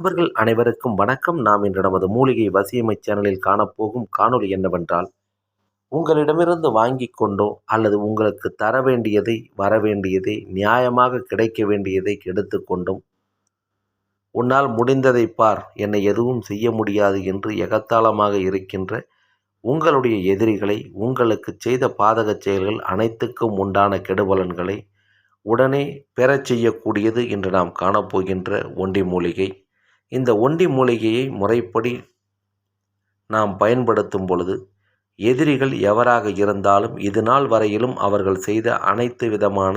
நண்பர்கள் அனைவருக்கும் வணக்கம். நாம் இன்று நமது மூலிகை வசியமை சேனலில் காணப்போகும் காணொளி என்னவென்றால் உங்களிடமிருந்து வாங்கி கொண்டோ அல்லது உங்களுக்கு தர வேண்டியதை வர வேண்டியதை நியாயமாக கிடைக்க வேண்டியதை எடுத்துக்கொண்டும் உன்னால் முடிந்ததை பார் என்னை எதுவும் செய்ய முடியாது என்று எகத்தாளமாக இருக்கின்ற உங்களுடைய எதிரிகளை உங்களுக்கு செய்த பாதகச் செயல்கள் அனைத்துக்கும் உண்டான கெடுபலன்களை உடனே பெறச் செய்யக்கூடியது என்று நாம் காணப்போகின்ற ஒண்டி மூலிகை. இந்த ஒண்டி மூலிகையை முறைப்படி நாம் பயன்படுத்தும் பொழுது எதிரிகள் எவராக இருந்தாலும் இது நாள் வரையிலும் அவர்கள் செய்த அனைத்து விதமான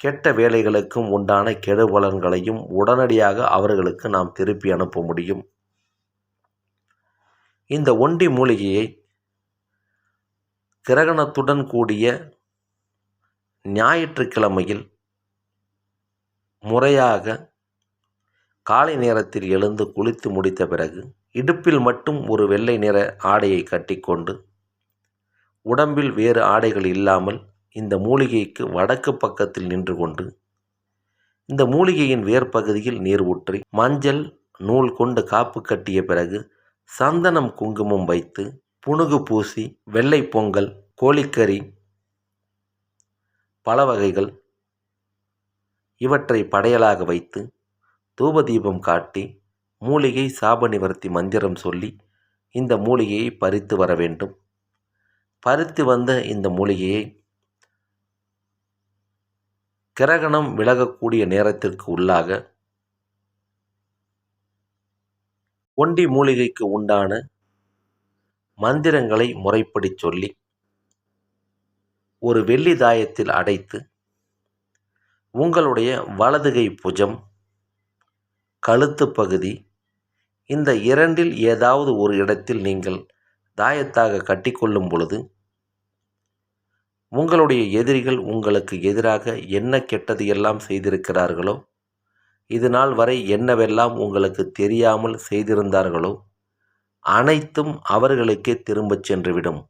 கெட்ட வேலைகளுக்கும் உண்டான கெடுபலன்களையும் உடனடியாக அவர்களுக்கு நாம் திருப்பி அனுப்ப முடியும். இந்த ஒண்டி மூலிகையை கிரகணத்துடன் கூடிய ஞாயிற்றுக்கிழமையில் முறையாக காலை நேரத்தில் எழுந்து குளித்து முடித்த பிறகு இடுப்பில் மட்டும் ஒரு வெள்ளை நிற ஆடையை கட்டிக்கொண்டு உடம்பில் வேறு ஆடைகள் இல்லாமல் இந்த மூலிகைக்கு வடக்கு பக்கத்தில் நின்று கொண்டு இந்த மூலிகையின் வேர்பகுதியில் நீர் ஊற்றி மஞ்சள் நூல் கொண்டு காப்பு கட்டிய பிறகு சந்தனம் குங்குமம் வைத்து புணுகு பூசி வெள்ளை பொங்கல் கோழிக்கறி பல வகைகள் இவற்றை படையலாக வைத்து தூபதீபம் காட்டி மூலிகை சாப நிவர்த்தி மந்திரம் சொல்லி இந்த மூலிகையை பறித்து வர வேண்டும். பறித்து வந்த இந்த மூலிகையை கிரகணம் விலகக்கூடிய நேரத்திற்கு உள்ளாக ஒண்டி மூலிகைக்கு உண்டான மந்திரங்களை முறைப்படி சொல்லி ஒரு வெள்ளி தாயத்தில் அடைத்து உங்களுடைய வலதுகை புஜம் கழுத்து பகுதி. இந்த இரண்டில் ஏதாவது ஒரு இடத்தில் நீங்கள் தாயத்தாக கட்டிக்கொள்ளும் பொழுது உங்களுடைய எதிரிகள் உங்களுக்கு எதிராக என்ன கெட்டது எல்லாம் செய்திருக்கிறார்களோ இது நாள் வரை என்னவெல்லாம் உங்களுக்கு தெரியாமல் செய்திருந்தார்களோ அனைத்தும் அவர்களுக்கே திரும்பச் சென்றுவிடும்.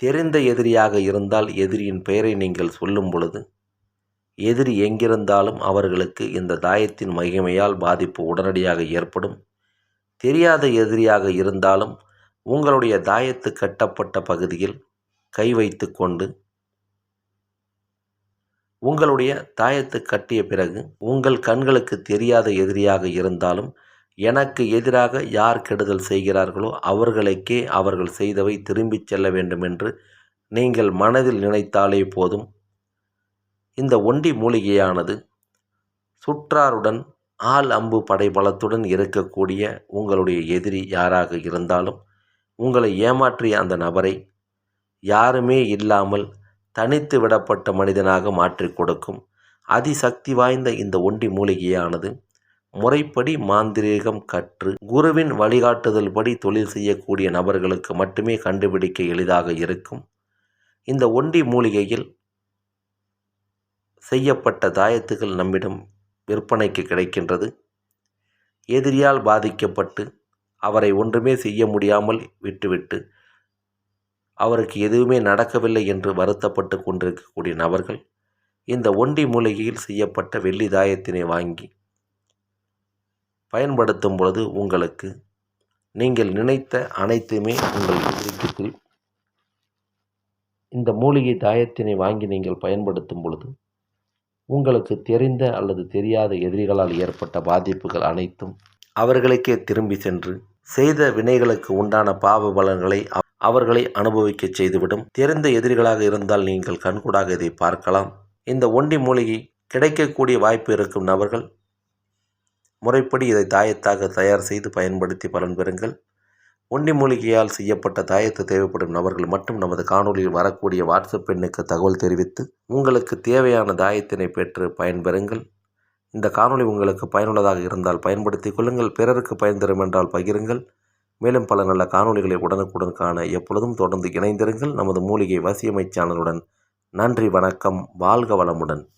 தெரிந்த எதிரியாக இருந்தால் எதிரியின் பெயரை நீங்கள் சொல்லும் பொழுது எதிரி எங்கிருந்தாலும் அவர்களுக்கு இந்த தாயத்தின் மகிமையால் பாதிப்பு உடனடியாக ஏற்படும். தெரியாத எதிரியாக இருந்தாலும் உங்களுடைய தாயத்து கட்டப்பட்ட பகுதியில் கை வைத்து கொண்டு உங்களுடைய தாயத்து கட்டிய பிறகு உங்கள் கண்களுக்கு தெரியாத எதிரியாக இருந்தாலும் எனக்கு எதிராக யார் கெடுதல் செய்கிறார்களோ அவர்களுக்கே அவர்கள் செய்தவை திரும்பிச் செல்ல வேண்டும் என்று நீங்கள் மனதில் நினைத்தாலே போதும். இந்த ஒண்டி மூலிகையானது சுற்றாருடன் ஆள் அம்பு படைபலத்துடன் இருக்கக்கூடிய உங்களுடைய எதிரி யாராக இருந்தாலும் உங்களை ஏமாற்றிய அந்த நபரை யாருமே இல்லாமல் தனித்து விடப்பட்ட மனிதனாக மாற்றி கொடுக்கும் அதிசக்தி வாய்ந்த இந்த ஒண்டி மூலிகையானது முறைப்படி மாந்திரீகம் கற்று குருவின் வழிகாட்டுதல் படி தொழில் செய்யக்கூடிய நபர்களுக்கு மட்டுமே கண்டுபிடிக்க எளிதாக இருக்கும். இந்த ஒண்டி மூலிகையில் செய்யப்பட்ட தாயத்துகள் நம்மிடம் விற்பனைக்கு கிடைக்கின்றது. எதிரியால் பாதிக்கப்பட்டு அவரை ஒன்றுமே செய்ய முடியாமல் விட்டுவிட்டு அவருக்கு எதுவுமே நடக்கவில்லை என்று வருத்தப்பட்டு கொண்டிருக்கக்கூடிய நபர்கள் இந்த ஒண்டி மூலிகையில் செய்யப்பட்ட வெள்ளி தாயத்தினை வாங்கி பயன்படுத்தும் பொழுது உங்களுக்கு நீங்கள் நினைத்த அனைத்துமே உங்கள் இந்த மூலிகை தாயத்தினை வாங்கி நீங்கள் பயன்படுத்தும் பொழுது உங்களுக்கு தெரிந்த அல்லது தெரியாத எதிரிகளால் ஏற்பட்ட பாதிப்புகள் அனைத்தும் அவர்களுக்கே திரும்பி சென்று செய்த வினைகளுக்கு உண்டான பாவ பலன்களை அவர்களை அனுபவிக்க செய்துவிடும். தெரிந்த எதிரிகளாக இருந்தால் நீங்கள் கண்கூடாக இதை பார்க்கலாம். இந்த ஒண்டி மூலிகை கிடைக்கக்கூடிய வாய்ப்பு இருக்கும் நபர்கள். முறைப்படி இதை தாயத்தாக தயார் செய்து பயன்படுத்தி பலன் பெறுங்கள். ஒன்னி மூலிகையால் செய்யப்பட்ட தாயத்து தேவைப்படும் நபர்கள் மட்டும் நமது காணொலியில் வரக்கூடிய வாட்ஸ்அப் எண்ணுக்கு தகவல் தெரிவித்து உங்களுக்கு தேவையான தாயத்தினை பெற்று பயன்பெறுங்கள். இந்த காணொலி உங்களுக்கு பயனுள்ளதாக இருந்தால் பயன்படுத்திக் கொள்ளுங்கள். பிறருக்கு பயன் தரும் என்றால் பகிருங்கள். மேலும் பல நல்ல காணொலிகளை உடனுக்குடன் காண எப்பொழுதும் தொடர்ந்து இணைந்திருங்கள். நமது மூலிகை வசியமை சேனலுடன் நன்றி வணக்கம் வாழ்க வளமுடன்.